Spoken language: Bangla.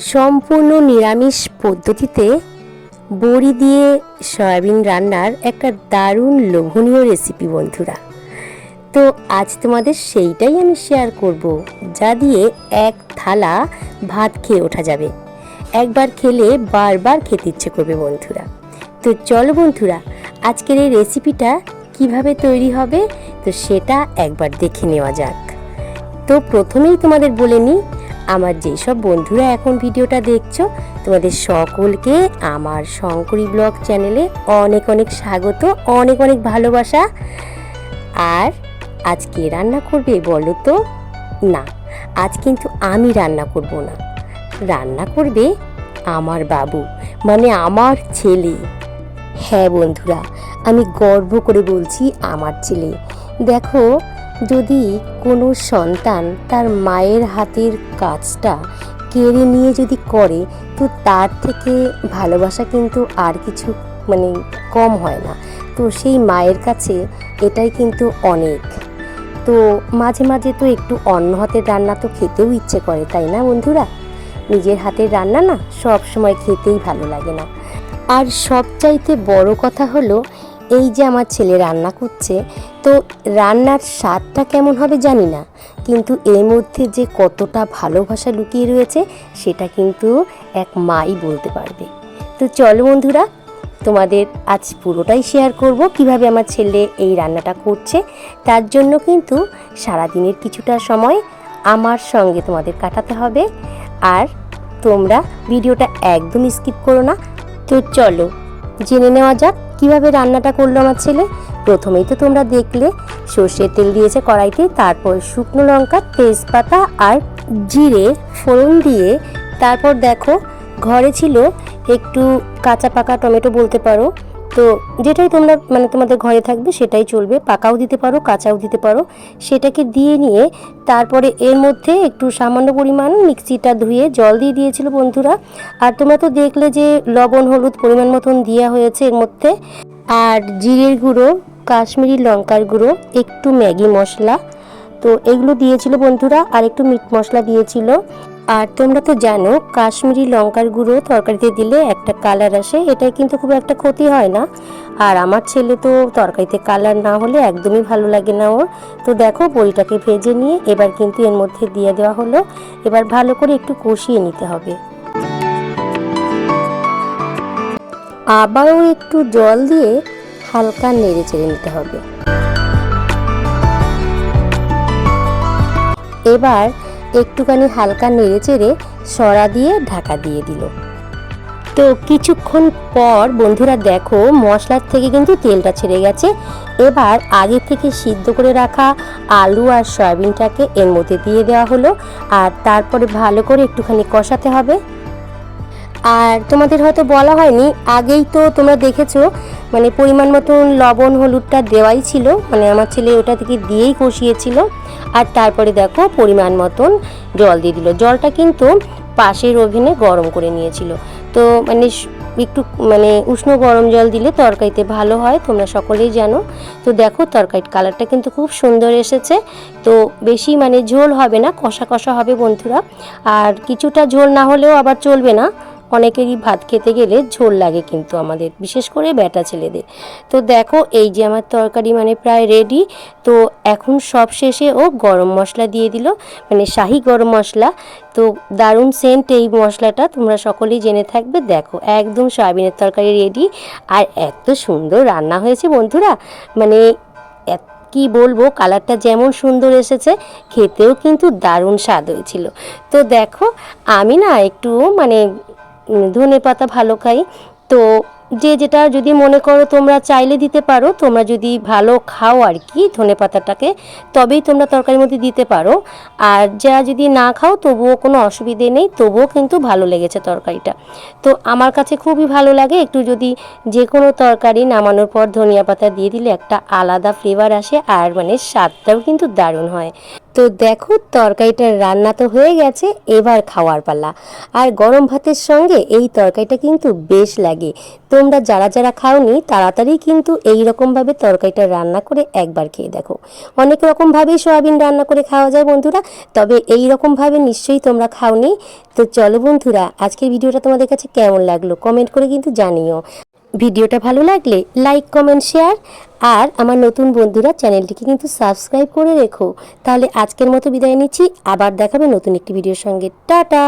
সম্পূর্ণ নিরামিষ পদ্ধতিতে বড়ি দিয়ে সয়াবিন রান্নার একটা দারুণ লোভনীয় রেসিপি বন্ধুরা। তো আজ তোমাদের সেইটাই আমি শেয়ার করব, যা দিয়ে এক থালা ভাত খেয়ে ওঠা যাবে। একবার খেলে বারবার খেতে ইচ্ছে করবে, বন্ধুরা। তো চলো, বন্ধুরা, আজকের এই রেসিপিটা কীভাবে তৈরি হবে, তো সেটা একবার দেখে নেওয়া যাক। তো প্রথমেই তোমাদের বলে নিই আমার যেসব বন্ধুরা এখন ভিডিওটা দেখছ, তোমাদের সকলকে আমার শঙ্করী ব্লগ চ্যানেলে অনেক অনেক স্বাগত, অনেক অনেক ভালোবাসা। আর আজকে রান্না করবে বলো তো? না, আজ কিন্তু আমি রান্না করব না। রান্না করবে আমার বাবু মানে আমার ছেলে। হ্যাঁ বন্ধুরা, আমি গর্ব করে বলছি আমার ছেলে। দেখো যদি কোনো সন্তান তার মায়ের হাতের কাজটা কেড়ে নিয়ে যদি করে, তো তার থেকে ভালোবাসা কিন্তু আর কিছু মানে কম হয় না। তো সেই মায়ের কাছে এটাই কিন্তু অনেক। তো মাঝে মাঝে তো একটু অন্য হাতের রান্না তো খেতেও ইচ্ছে করে, তাই না বন্ধুরা? নিজের হাতের রান্না না সব সময় খেতেই ভালো লাগে না। আর সবচাইতে বড় কথা হলো, এই যে আমার ছেলে রান্না করছে তো রান্নার স্বাদটা কেমন হবে জানি না, কিন্তু এর মধ্যে যে কতটা ভালোবাসা লুকিয়ে রয়েছে সেটা কিন্তু এক মাই বলতে পারবে। তো চলো বন্ধুরা, তোমাদের আজ পুরোটাই শেয়ার করব, কীভাবে আমার ছেলে এই রান্নাটা করছে। তার জন্য কিন্তু সারাদিনের কিছুটা সময় আমার সঙ্গে তোমাদের কাটাতে হবে। আর তোমরা ভিডিওটা একদম স্কিপ করো না। তো চলো, জেনে নেওয়া যাক কীভাবে রান্নাটা করল আমার ছেলে? প্রথমেই তো তোমরা দেখলে, সর্ষের তেল দিয়েছে কড়াইতে, তারপর শুকনো লঙ্কা, তেজপাতা আর জিরে ফোড়ন দিয়ে, তারপর দেখো, ঘরে ছিল একটু কাঁচা পাকা টমেটো বলতে পারো। তো যেটাই তোমরা মানে তোমাদের ঘরে থাকবে সেটাই চলবে, পাকাও দিতে পারো, কাঁচাও দিতে পারো। সেটাকে দিয়ে নিয়ে তারপরে এর মধ্যে একটু সামান্য পরিমাণ মিক্সিটা ধুয়ে জল দিয়ে দিয়েছিল বন্ধুরা। আর তোমরা তো দেখলে যে লবণ, হলুদ পরিমাণ মতন দেওয়া হয়েছে এর মধ্যে। আর জিরের গুঁড়ো, কাশ্মীরি লঙ্কার গুঁড়ো, একটু ম্যাগি মশলা। তো এগুলো দিয়েছিল বন্ধুরা, আর একটু মিট মশলা দিয়েছিল। আর তোমরা তো জানো, কাশ্মীরি লঙ্কার গুঁড়ো তরকারিতে দিলে একটা কালার আসে এটা কিন্তু খুব একটা ক্ষতি হয় না। আর আমার ছেলে তো তরকারিতে কালার না হলে একদমই ভালো লাগে না ওর। তো দেখো, বড়িটাকে ভেজে নিয়ে এবার কিন্তু এর মধ্যে দিয়ে দেওয়া হলো। এবার ভালো করে একটু কষিয়ে নিতে হবে। আবারও একটু জল দিয়ে হালকা নেড়ে চেড়ে নিতে হবে। এবার একটুখানি হালকা নেড়ে চেড়ে সরা দিয়ে ঢাকা দিয়ে দিল। তো কিছুক্ষণ পর, বন্ধুরা দেখো, মশলার থেকে কিন্তু তেলটা ছেড়ে গেছে। এবার আগে থেকে সিদ্ধ করে রাখা আলু আর সয়াবিনটাকে এর মধ্যে দিয়ে দেওয়া হলো। আর তারপরে ভালো করে একটুখানি কষাতে হবে। আর তোমাদের হয়তো বলা হয়নি, আগেই তো তোমরা দেখেছ মানে পরিমাণ মতন লবণ হলুদটা দেওয়াই ছিল মানে আমার ছেলে ওটা থেকে দিয়েই কষিয়েছিল, আর তারপরে দেখো পরিমাণ মতন জল দিয়ে দিল। জলটা কিন্তু পাশের ওভেনে গরম করে নিয়েছিল। তো মানে একটু মানে উষ্ণ গরম জল দিলে তরকারিতে ভালো হয়, তোমরা সকলেই জানো। তো দেখো তরকারির কালারটা কিন্তু খুব সুন্দর এসেছে। তো বেশি মানে ঝোল হবে না, কষা কষা হবে বন্ধুরা। আর কিছুটা ঝোল না হলেও আবার চলবে না। অনেকেরই ভাত খেতে গেলে ঝোল লাগে কিন্তু আমাদের, বিশেষ করে ব্যাটা ছেলেদের। তো দেখো, এই যে আমার তরকারি মানে প্রায় রেডি তো এখন সব শেষে ও গরম মশলা দিয়ে দিল মানে শাহি গরম মশলা। তো দারুণ সেন্ট এই মশলাটা, তোমরা সকলেই জেনে থাকবে। দেখো, একদম সয়াবিনের তরকারি রেডি আর এত সুন্দর রান্না হয়েছে বন্ধুরা। মানে কি বলব কালারটা যেমন সুন্দর এসেছে, খেতেও কিন্তু দারুণ স্বাদ হয়েছিল। তো দেখো, আমি না একটু মানে ধনে পাতা ভালো খাই। তো যে যেটা যদি মনে করো তোমরা চাইলে দিতে পারো, তোমরা যদি ভালো খাও আর কি ধনে পাতাটাকে, তবেই তোমরা তরকারির মধ্যে দিতে পারো। আর যা যদি না খাও, তবুও কোনো অসুবিধে নেই, তবুও কিন্তু ভালো লেগেছে তরকারিটা। তো আমার কাছে খুবই ভালো লাগে, একটু যদি যে কোনো তরকারি নামানোর পর ধনিয়া পাতা দিয়ে দিলে একটা আলাদা ফ্লেভার আসে, আর মানে স্বাদটাও কিন্তু দারুণ হয়। তো দেখো তরকারিটার রান্না তো হয়ে গেছে, এবার খাওয়ার পালা। আর গরম ভাতের সঙ্গে এই তরকারিটা কিন্তু বেশ লাগে। তোমরা যারা যারা খাওনি, তাড়াতাড়ি কিন্তু এই রকমভাবে তরকারিটা রান্না করে একবার খেয়ে দেখো। অনেক রকমভাবেই সয়াবিন রান্না করে খাওয়া যায় বন্ধুরা, তবে এই রকমভাবে নিশ্চয়ই তোমরা খাওনি। তো চলো বন্ধুরা, আজকের ভিডিওটা তোমাদের কাছে কেমন লাগল, কমেন্ট করে কিন্তু জানিও। ভিডিওটা ভালো লাগলে লাইক কমেন্ট শেয়ার আর আমার নতুন বন্ধুরা চ্যানেলটিকে কিন্তু সাবস্ক্রাইব করে রেখো। তাহলে আজকের মতো বিদায় নিচ্ছি। আবার দেখাবে নতুন একটি ভিডিওর সঙ্গে। টাটা!